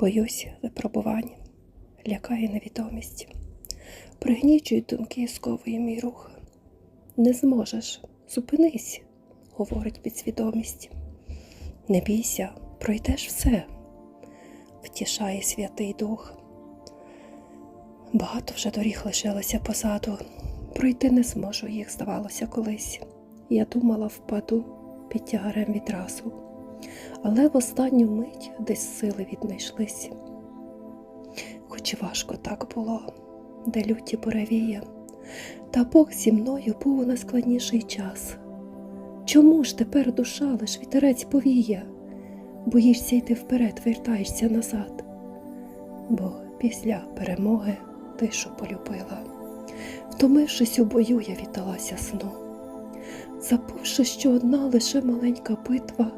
Боюсь випробувань, лякає невідомість, пригнічують думки, сковує мій рух. Не зможеш, зупинись, говорить підсвідомість. Не бійся, пройдеш все, втішає Святий Дух. Багато вже доріг лишилося позаду, пройти не зможу їх, здавалося, колись. Я думала, впаду під тягарем відразу, але в останню мить десь сили віднайшлись. Хоч важко так було, де люті буревіє, та Бог зі мною був у найскладніший час. Чому ж тепер душа лиш вітерець повіє? Боїшся йти вперед, вертаєшся назад, бо після перемоги тишу полюбила. Втомившись у бою, я віддалася сну, забувши, що одна лише маленька битва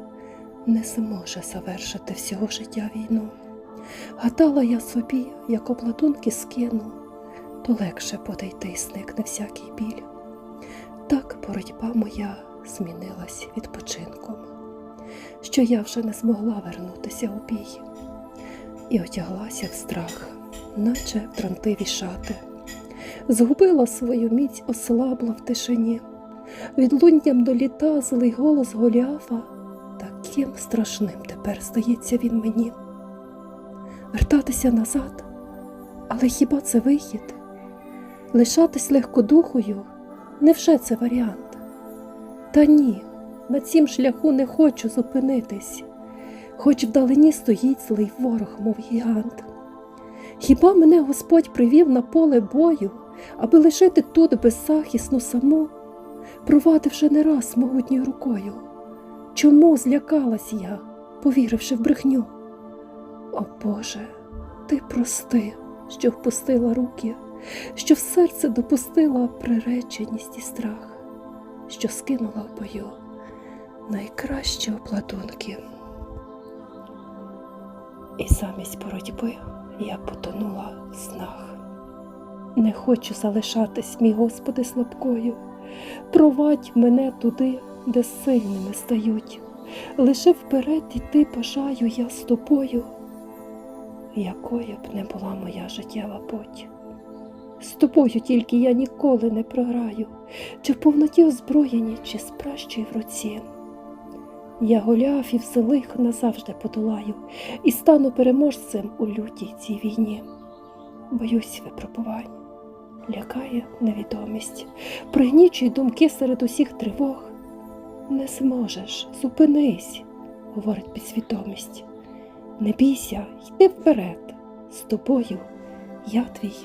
не зможе завершити всього життя війну. Гадала я собі, як обладунки скину, то легше буде йти і зникне всякий біль. Так боротьба моя змінилась відпочинком, що я вже не змогла вернутися у бій, і одяглася в страх, наче в транти шати. Згубила свою міць, ослабла в тишині. Відлунням до літа злий голос Голіафа, таким страшним тепер здається він мені. Вертатися назад, але хіба це вихід? Лишатись легкодухою, невже це варіант? Та ні, на цім шляху не хочу зупинитись, хоч вдалині стоїть злий ворог, мов гігант. Хіба мене Господь привів на поле бою, аби лишити тут беззахисну саму, провадивши не раз могутньою рукою? Чому злякалась я, повіривши в брехню? О Боже, ти прости, що впустила руки, що в серце допустила приреченість і страх, що скинула в бою найкращі обладунки. І замість боротьби я потонула в снах. Не хочу залишатись, мій Господи, слабкою. Провадь мене туди, де сильними стають. Лише вперед іти бажаю я з тобою, якою б не була моя життєва путь. З тобою тільки я ніколи не програю, чи в повноті озброєні, чи з пращою в руці. Я Голіафів злих назавжди подолаю і стану переможцем у лютій цій війні. Боюсь випробувань, лякає невідомість, пригнічує думки серед усіх тривог. Не зможеш, зупинись, говорить підсвідомість. Не бійся, йди вперед, з тобою я твій